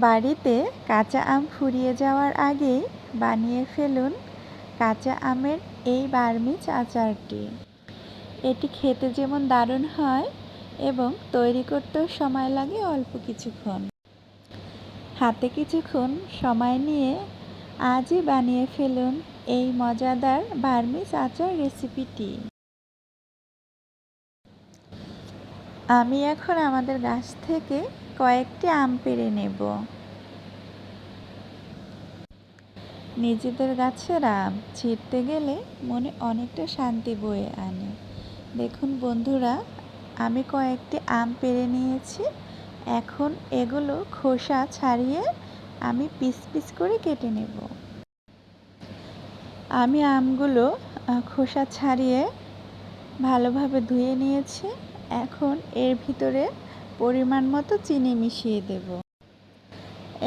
বাড়িতে কাঁচা আম ফুরিয়ে যাওয়ার আগেই বানিয়ে ফেলুন কাঁচা আমের এই বার্মিজ আচারটি এটি খেতে যেমন দারুণ হয় এবং তৈরি করতেও সময় লাগে অল্প কিছুক্ষণ। হাতে কিছুক্ষণ সময় নিয়ে আজই বানিয়ে ফেলুন এই মজাদার বার্মিজ আচার রেসিপিটি। আমি এখন আমাদের গাছ থেকে কয়েকটি আম পেড়ে নেব। নিজেদের গাছের আম ছিঁড়তে গেলে মনে অনেকটা শান্তি বয়ে আনে। দেখুন বন্ধুরা, আমি কয়েকটি আম পেড়ে নিয়েছি। এখন এগুলো খোসা ছাড়িয়ে আমি পিস পিস করে কেটে নেব। আমি আমগুলো খোসা ছাড়িয়ে ভালোভাবে ধুয়ে নিয়েছি। এখন এর ভিতরে পরিমাণ মতো চিনি মিশিয়ে দেব।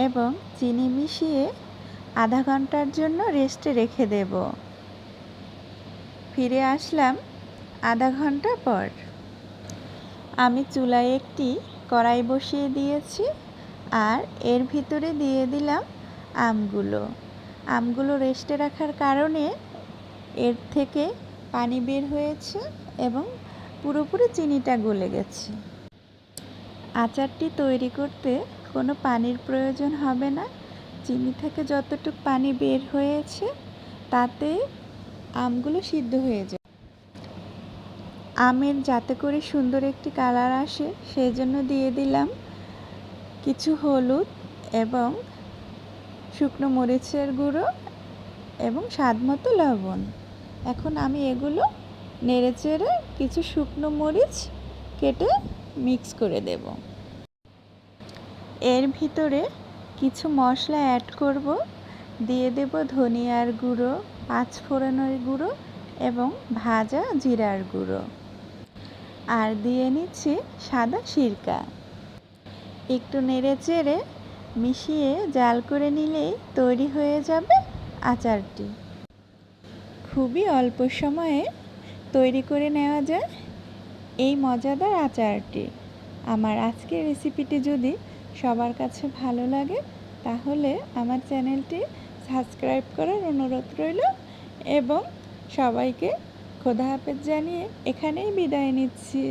এবং চিনি মিশিয়ে আধা ঘণ্টার জন্য রেস্টে রেখে দেব। ফিরে আসলাম আধা ঘণ্টা পর। আমি চুলায় একটি কড়াই বসিয়ে দিয়েছি আর এর ভিতরে দিয়ে দিলাম আমগুলো। আমগুলো রেস্টে রাখার কারণে এর থেকে পানি বের হয়েছে এবং পুরোপুরি চিনিটা গলে গেছে। আচারটি তৈরি করতে কোনো পানির প্রয়োজন হবে না। চিনি থেকে যতটুকু পানি বের হয়েছে, তাতে আমগুলো সিদ্ধ হয়ে যায়। আমের যাতে করে সুন্দর একটি কালার আসে সেই জন্য দিয়ে দিলাম কিছু হলুদ এবং শুকনো মরিচের গুঁড়ো এবং স্বাদ মতো লবণ। এখন আমি এগুলো নেড়ে চেড়ে কিছু শুকনো মরিচ কেটে মিক্স করে দেব। এর ভিতরে কিছু মশলা অ্যাড করব। দিয়ে দেব ধনিয়ার গুঁড়ো পাঁচফোড়নের গুঁড়ো এবং ভাজা জিরার গুঁড়ো। আর দিয়ে নিচ্ছি সাদা সিরকা। একটু নেড়ে চেড়ে মিশিয়ে জাল করে নিলেই তৈরি হয়ে যাবে আচারটি। খুবই অল্প সময়ে তৈরি করে নেওয়া যায়। এই মজাদার আচারটি। আমার আজকের রেসিপিটি যদি সবার কাছে ভালো লাগে, তাহলে আমার চ্যানেলটি সাবস্ক্রাইব করার অনুরোধ রইল এবং সবাইকে খোদা হাফেজ জানিয়ে এখানেই বিদায় নিচ্ছি।